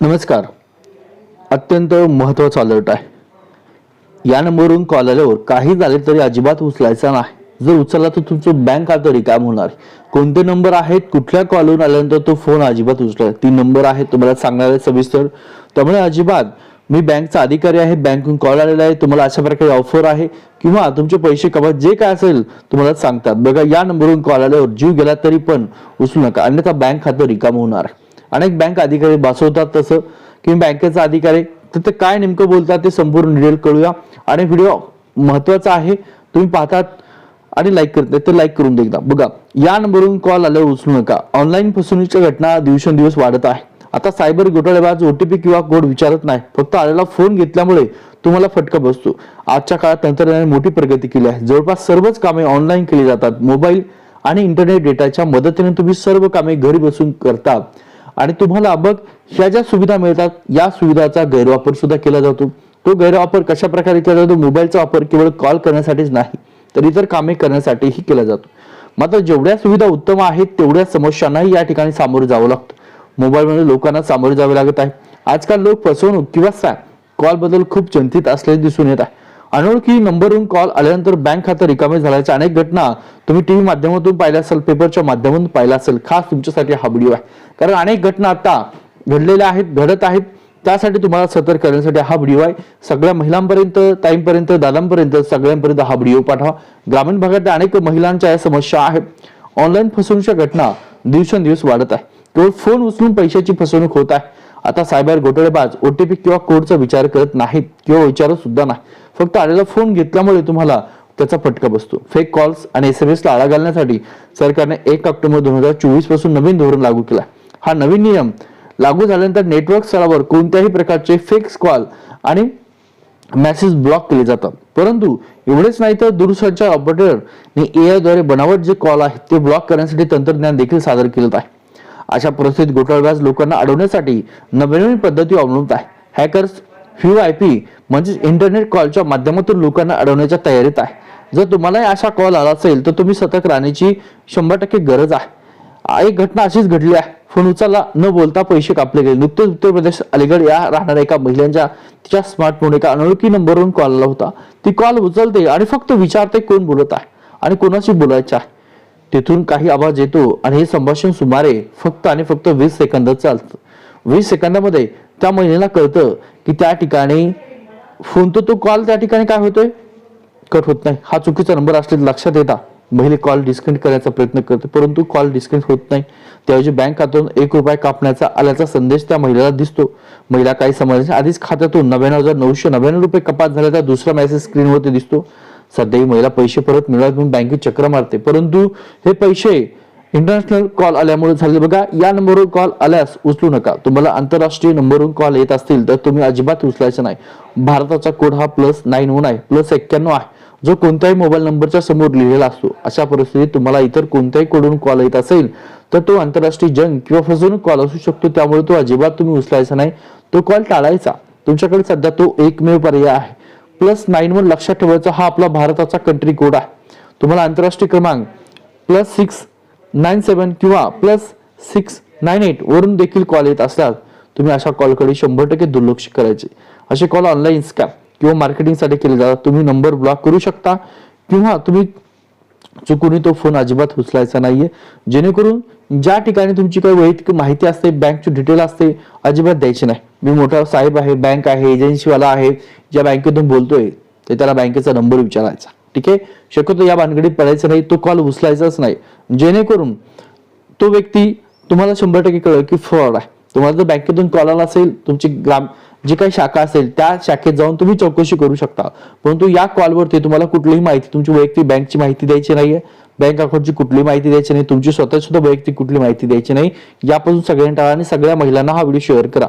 नमस्कार. अत्यंत महत्त्वाचा अलर्ट आहे. या नंबरवरून कॉल आल्यावर काही झाले तरी अजिबात उचलायचा नाही. जर उचलला तर तुमचं बँक खातं रिकाम होणार कोणते नंबर आहेत कुठल्या कॉलवरून आल्यानंतर तो फोन अजिबात उचला तीन नंबर आहेत तुम्हाला सांगणार आहे सविस्तर. त्यामुळे अजिबात मी बँकचा अधिकारी आहे बँकून कॉल आलेला आहे. तुम्हाला अशा प्रकारे ऑफर आहे. किंवा तुमचे पैसे कमा जे काय असेल तुम्हाला सांगतात. बघा या नंबरवरून कॉल आल्यावर जीव गेला तरी पण उचलू नका. अन्यथा बँक खातं रिकाम होणार आहे. अनेक बँक अधिकारी बसवतात तसं. किंवा बँकेचा अधिकारी तर ते काय नेमकं बोलतात ते संपूर्ण डिटेल कळूया. आणि व्हिडिओ महत्त्वाचा आहे तुम्ही पाहतात आणि लाईक करत तर लाईक करून देखता बघा या नंबरवरून कॉल आल्यावर उचलू नका. ऑनलाईन फसवणुकीच्या घटना दिवसेंदिवस वाढत आहे. आता सायबर घोटाळेबाज ओटीपी किंवा कोड विचारत नाही. फक्त आलेला फोन घेतल्यामुळे तुम्हाला फटका बसतो. आजच्या काळात तंत्रज्ञानाने मोठी प्रगती केली आहे. जवळपास सर्वच कामे ऑनलाईन केली जातात. मोबाईल आणि इंटरनेट डेटाच्या मदतीने तुम्ही सर्व कामे घरी बसून करता. आणि तुम्हाला बघ ह्या ज्या सुविधा मिळतात या सुविधाचा गैरवापर सुद्धा केला जातो. तो गैरवापर कशा प्रकारे केला जातो? मोबाईलचा वापर केवळ कॉल करण्यासाठीच नाही तर इतर कामे करण्यासाठीही केला जातो. मात्र जेवढ्या सुविधा उत्तम आहेत तेवढ्या समस्यांनाही या ठिकाणी सामोरं जावं लागतं. मोबाईलमध्ये लोकांना सामोरे जावे लागत आहे. आजकाल लोक फसवणूक किंवा स्पॅम कॉलबद्दल खूप चिंतित असलेले दिसून येत आहे. अनोळखी नंबरवरून कॉल आल्यानंतर बँक खातं रिकामे झाल्याच्या अनेक घटना तुम्ही टीव्ही माध्यमातून पाहिल्या असेल पेपरच्या माध्यमातून पाहिला असेल. खास तुमच्यासाठी हा व्हिडिओ आहे. कारण अनेक घटना आता घडलेल्या आहेत घडत आहेत. त्यासाठी तुम्हाला सतर्क करण्यासाठी हा व्हिडिओ आहे. सगळ्या महिलांपर्यंत ताईंपर्यंत दादांपर्यंत सगळ्यांपर्यंत हा व्हिडिओ पाठवा. ग्रामीण भागातल्या अनेक महिलांच्या या समस्या आहेत. ऑनलाईन फसवणूकच्या घटना दिवसेंदिवस वाढत आहे. केवळ फोन उचलून पैशाची फसवणूक होत आहे. आता सायबर घोटाळेबाज ओटीपी किंवा कोडचा विचार करत नाहीत किंवा विचारत सुद्धा नाही. फक्त आलेला फोन घेतल्यामुळे तुम्हाला त्याचा फटका बसतो. फेक कॉल्स आणि एस एम एस आळा घालण्यासाठी सरकारने एक ऑक्टोबर दोन हजार चोवीसपासून नवीन धोरण लागू केला हा नवीन नियम लागू झाल्यानंतर नेटवर्क स्तरावर कोणत्याही प्रकारचे फेक कॉल आणि मेसेज ब्लॉक केले जातात. परंतु एवढेच नाही तर दूरसंचार ऑपरेटरने एआयद्वारे बनावट जे कॉल आहेत ते ब्लॉक करण्यासाठी तंत्रज्ञान देखील सादर केलं आहे. अशा परिस्थितीत घोटाळेबाज लोकांना अडवण्यासाठी नवीन पद्धती अवलंबत आहे हॅकर्स फ्यू आय पी म्हणजेच इंटरनेट कॉलच्या माध्यमातून लोकांना अडवण्याच्या तयारीत आहे. जर तुम्हालाही अशा कॉल आला असेल तर तुम्ही सतर्क राहण्याची शंभर टक्के गरज आहे. एक घटना अशीच घडली आहे. फोन उचलला न बोलता पैसे कापले गेले. नुकतेच उत्तर प्रदेश अलीगड या राहणाऱ्या एका महिलांच्या तिच्या स्मार्टफोन एका अनोळखी नंबरवरून कॉल आला होता. ती कॉल उचलते आणि फक्त विचारते कोण बोलत आहे आणि कोणाशी बोलायचं आहे. तिथून काही आवाज येतो आणि हे संभाषण सुमारे फक्त आणि फक्त वीस सेकंद चालतं. वीस सेकंदामध्ये त्या महिलेला कळतं की त्या ठिकाणी फोन तर तो कॉल त्या ठिकाणी काय होतोय? कट होत नाही. हा चुकीचा नंबर असले लक्षात येता. महिले कॉल डिस्कनेक्ट करायचा प्रयत्न करते परंतु कॉल डिस्कनेक्ट होत नाही. त्याऐवजी बँक खात्यातून एक रुपया कापण्याचा आल्याचा संदेश त्या महिलेला दिसतो. महिला काही समज आधीच खात्यातून नव्याण्णव हजार नऊशे नव्याण्णव रुपये कपात झाल्याचा दुसरा मेसेज स्क्रीनवरती दिसतो. सध्या ही महिला पैसे परत मिळत म्हणून बँकेत चक्र मारते. परंतु हे पैसे इंटरनॅशनल कॉल आल्यामुळे झाले. बघा या नंबरवर कॉल आल्यास उचलू नका. तुम्हाला आंतरराष्ट्रीय नंबरवरून कॉल येत असतील तर तुम्ही अजिबात उचलायचं नाही. भारताचा कोड हा प्लस नाईन वन आहे प्लस एक्क्याण्णव आहे. जो कोणत्याही मोबाईल नंबरच्या समोर लिहिलेला असतो. अशा परिस्थितीत तुम्हाला इतर कोणत्याही कोडून कॉल येत असेल तर तो आंतरराष्ट्रीय जंग किंवा फसवणूक कॉल असू शकतो. त्यामुळे तो अजिबात तुम्ही उचलायचा नाही. तो कॉल टाळायचा. तुमच्याकडे सध्या तो एकमेव पर्याय आहे. प्लस नाईन वन लक्षात ठेवायचा हा आपला भारताचा कंट्री कोड आहे. तुम्हाला आंतरराष्ट्रीय क्रमांक प्लस सिक्स नाईन सेवन किंवा प्लस सिक्स नाईन एट वरून देखील कॉल येत असल्यास तुम्ही अशा कॉलकडे शंभर टक्के दुर्लक्ष करायचे. असे कॉल ऑनलाईन स्कॅम किंवा मार्केटिंगसाठी केले जातात. तुम्ही नंबर ब्लॉक करू शकता किंवा तुम्ही चुकूनही तो फोन अजिबात उचलायचा नाहीये. जेणेकरून ज्या ठिकाणी तुमची काही वैयक्तिक माहिती असते बँकची डिटेल असते अजिबात द्यायची नाही. मी मोठा साहेब आहे बँक आहे एजन्सीवाला आहे ज्या बँकेतून बोलतोय ते त्याला बँकेचा नंबर विचारायचा. ठीक आहे? शक्यतो या भानगडीत पडायचं नाही तो कॉल उचलायचाच नाही. जेणेकरून तो व्यक्ती तुम्हाला शंभर टक्के कळेल की फ्रॉड आहे. तुम्हाला जर बँकेतून कॉल आला असेल तुमची ग्राम जी काही शाखा असेल त्या शाखेत जाऊन तुम्ही चौकशी करू शकता. परंतु या कॉलवरती तुम्हाला कुठलीही माहिती तुमची वैयक्तिक बँकची माहिती द्यायची नाहीये. बँक अकाउंटची कुठली माहिती द्यायची नाही. तुमची स्वतः सुद्धा वैयक्तिक कुठली माहिती द्यायची नाही. यापासून सगळ्यांना टाळा आणि सगळ्या महिलांना हा व्हिडिओ शेअर करा.